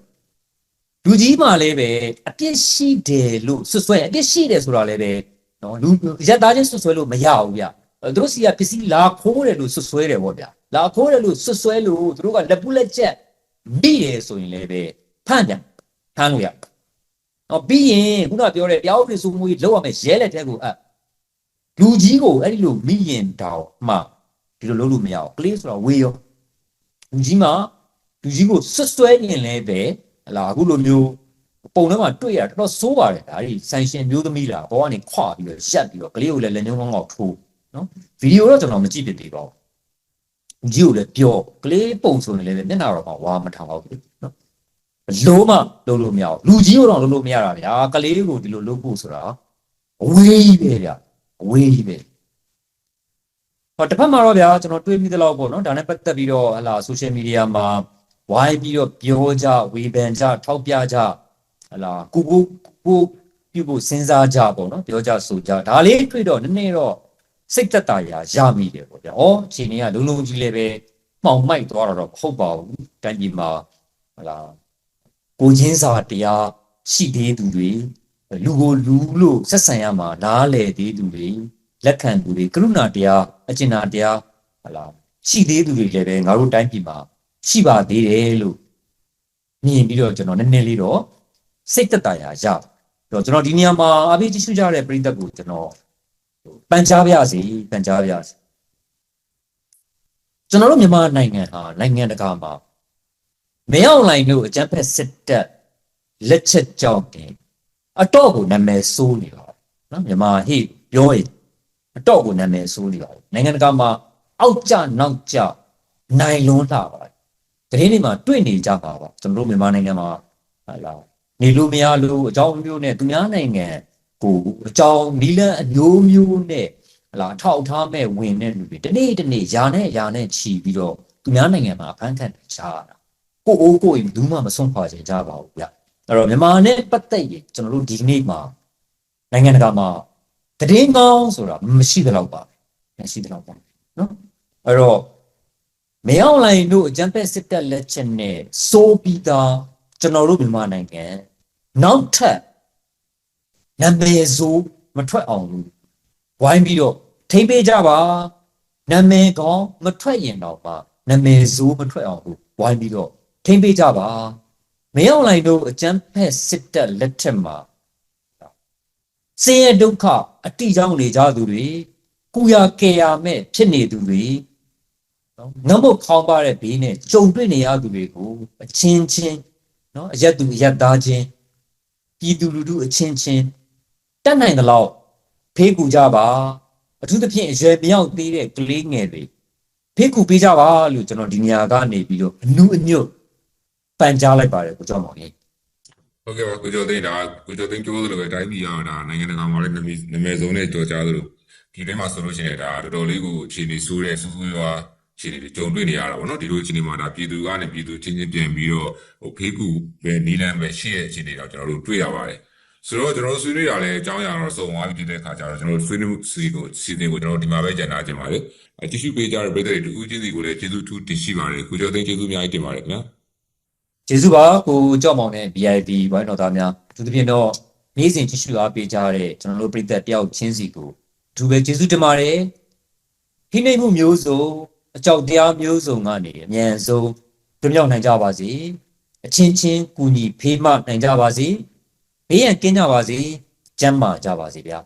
Speaker 1: လူကြီးမှလည်းပဲအပြစ်ရှိတယ်လို့ဆွဆွဲအပြစ်ရှိတယ်ဆိုတာလည်းပဲနော်လူရက်သားချင်းဆွဆွဲလို့မရဘူးဗျအဲသူတို့စီကပစ္စည်းလာခိုးတယ်လို့ဆွဆွဲတယ်ဗောဗျ လာခိုးတယ်လို့ဆွဆွဲလို့သူတို့ကလက်ပုလက်ချက်မိတယ်ဆိုရင်လည်းပဲဖန့်ပြန်ဖမ်းလို့ရနော်ပြီးရင်ခုနကပြောတဲ့တရားဥပဒေစိုးမိုးရေးလောက်ရမယ်ရဲလက်တဲ့ကိုအပ်လူကြီးကိုအဲ့ဒီလိုမိရင်တောင်မှဒီလိုလုပ်လို့မရဘူးကလေးဆိုတော့ဝေးရောလူကြီးမှလူကြီးကိုဆွဆွဲရင်လည်းပဲဟလာအခုလိုမျိုးပုံထဲမှာတွေ့ရတော်တော်ဆိုးပါတယ်ဒါကြီးဆိုင်ရှင်မျိုးသမီးလားဘောကနေခွာပြီးတော့ရှက်ပြီးတော့ကလေးကိုလည်းလက်ညှိုးကောင်းကောက်ထိုးနော်ဗီဒီယိုတော့ကျွန်တော်မကြည့်ဖြစ်သေးပါဘူး ကြီးကိုလည်းပြောကလေးပုံဆိုရင်လည်းမျက်နှာတော့မှဝါမထောင်တော့ဘူးနော်လုံးမလုံးလို့မရဘူးလူကြီးကိုတော့လုံးလို့မရတာဗျာကလေးကိုဒီလိုလုပ်ဖို့ဆိုတာအဝေးပဲဗျာအဝေးပဲဟောတစ်ဖက်မှာတော့ဗျာကျွန်တော်တွေးမိသလောက်ပေါ့နော်ဒါနဲ့ပတ်သက်ပြီးတော့ဟလာဆိုရှယ်မီဒီယာမှာဝိုင်းပြီးတော့ပြောကြဝေဖန်ကြထောက်ပြကြဟလာကိုကိုကိုပြုဖို့စဉ်းစားကြပေါ့နော်ပြောကြဆိုကြဒါလေးတွေ့တော့နည်းနည်းတော့ စိတ်သက်သာရာရမိတယ်ပေါ့ဗျာ။ဩအချိန်ကြီးကလုံးလုံးကြီးလည်းပဲမှောင်မိုက်သွားတာတော့မဟုတ်ပါဘူး။တန်ကြီးမှာဟလာကိုချင်းစာတရားရှိသေးသူတွေလူကိုလူလို့ဆက်ဆံရမှာနားလေသေးသူတွေလက်ခံသူတွေကရုဏာတရားအကျဉ်းနာတရားဟလာရှိသေးသူတွေလည်းပဲငါတို့တိုင်းပြည်မှာရှိပါသေးတယ်လို့မြင်ပြီးတော့ကျွန်တော်နည်းနည်းလေးတော့စိတ်သက်သာရာရပြီးတော့ကျွန်တော်ဒီနေရာမှာအပိကြည့်ရှုကြတဲ့ပရိသတ်ကိုကျွန်တော် ပန်ကြားပြစီပန်ကြားပြစီကျွန်တော်တို့မြန်မာနိုင်ငံဟာနိုင်ငံတကာမှာမင်းအောင်လိုင်းတို့အကြမ်းဖက်စစ်တပ်လက်ချက်ကြောင့်တင်အတော့ကိုနာမည်ဆိုးနေပါနော်မြန်မာဟိပြောရင်အတော့ကိုနာမည်ဆိုးနေပါနိုင်ငံတကာမှာအောက်ကျနောက်ကျနိုင်လွန်းလာပါတရင်တွေမှာတွေ့နေကြပါပါကျွန်တော်တို့မြန်မာနိုင်ငံမှာဟာလာနေလို့မရလို့အကြောင်းမျိုးနဲ့သူများနိုင်ငံ ကိုအကြောင်းနီလန်းအမျိုးမျိုးနဲ့ဟာလာထောက်ထားမဲ့ဝင်တဲ့လူတွေတနေ့တနေ့ယာနဲ့ယာနဲ့ခြီးပြီးတော့သူများနိုင်ငံမှာဖန်ခံရှားတာကိုအိုးကိုအိမ်ဘူးမှမဆုံးခွာချင်ကြပါဘူးဗျအဲ့တော့မြန်မာနဲ့ပတ်သက်ရင်ကျွန်တော်တို့ဒီနေ့မှာနိုင်ငံတကာမှာတည်င်းကောင်းဆိုတာမရှိသလောက်ပါမရှိသလောက်ပါနော်အဲ့တော့မင်းအောင်လိုင်တို့အကြံဖက်စစ်တပ်လက်ချက်နဲ့စိုးပြီးသားကျွန်တော်တို့မြန်မာနိုင်ငံနောက်ထပ် နာမည်ဆိုးမထွက်အောင်လို့ဝိုင်းပြီးတော့ထိမ့်ပေးကြပါနာမည်ကောင်းမထွက်ရင်တော့ပါနာမည်ဆိုးမထွက်အောင်လို့ဝိုင်းပြီးတော့ထိမ့်ပေးကြပါမင်းအောင်လိုင်တို့အကြံဖက်စစ်တပ်လက်ထက်မှာဆင်းရဲဒုက္ခအတိအကြောင်းနေကြသူတွေကုရကေရမဲ့ဖြစ်နေသူတွေနော်ငတ်မုတ်ခေါင်းပါတဲ့ဘေးနဲ့ကြုံတွေ့နေရသူတွေကိုအချင်းချင်းနော်အရက်သူအရက်သားချင်းပြည်သူလူထုအချင်းချင်း တက်နိုင်သလောက်ဖေးကူကြပါအထူးသဖြင့်အရွယ်မြောက်သေးတဲ့ကလေးငယ်တွေဖေးကူပေးကြပါလို့ကျွန်တော်ဒီနေရာကနေပြီးတော့အနုအညွတ်ပန်ကြားလိုက်ပါတယ်ကိုကျော်မောင်ကြီး
Speaker 2: ဟုတ်ကဲ့ပါကိုကျော်သိန်းဒါကိုကျော်သိန်းပြောသလိုပဲတိုင်းပြည်ရတာနိုင်ငံတကာမှာလည်းနာမည်နာမည်စုံနဲ့ကြော်ကြားသလိုဒီထဲမှာဆိုလို့ရှိရင်ဒါတော်တော်လေးကိုအခြေအနေဆိုးတဲ့စူးစူးရွာအခြေအနေတွေကြုံတွေ့နေရတာပေါ့နော်ဒီလိုအခြေအနေမှာဒါပြည်သူကနေပြည်သူချင်းချင်းပြန်ပြီးတော့ဟိုဖေးကူပဲနီလန်ပဲရှိရဲ့အခြေအနေတော့ကျွန်တော်တို့တွေ့ရပါတယ် ဆိုတော့ကျွန်တော်တို့ဆွေးနွေးတာလည်းအကြောင်းအရာတော့စုံသွားပြီဖြစ်တဲ့အခါကျတော့ကျွန်တော်တို့ဆွေးနွေးစီကိုစီစဉ်ကိုကျွန်တော်တို့ဒီမှာပဲကြံထားခြင်းပါတယ်အတ िश ပေးကြတဲ့ပြည်သူတွေတူဦးချင်းစီကိုလည်းကျေးဇူးထူးတင်ရှိပါတယ်ကိုကျော်သိန်းကျေးဇူးအများကြီးတင်ပါတယ်ခင်ဗျာ
Speaker 1: ကျေးဇူးပါကိုကြောက်မောင်နဲ့ VIP ဝိုင်းတော်သားများသူသဖြင့်တော့နေ့စဉ်ကြည့်ရှုအားပေးကြတဲ့ကျွန်တော်တို့ပြည်သက်တယောက်ချင်းစီကိုအထူးပဲကျေးဇူးတင်ပါတယ်ဖိနှိပ်မှုမျိုးစုံအကြောက်တရားမျိုးစုံကနေအမြန်ဆုံးပြမြောက်နိုင်ကြပါစေအချင်းချင်းကူညီဖေးမနိုင်ကြပါစေ ဘေးရန်ကင်းကြပါစေကျမ်းမာကြပါစေဗျာ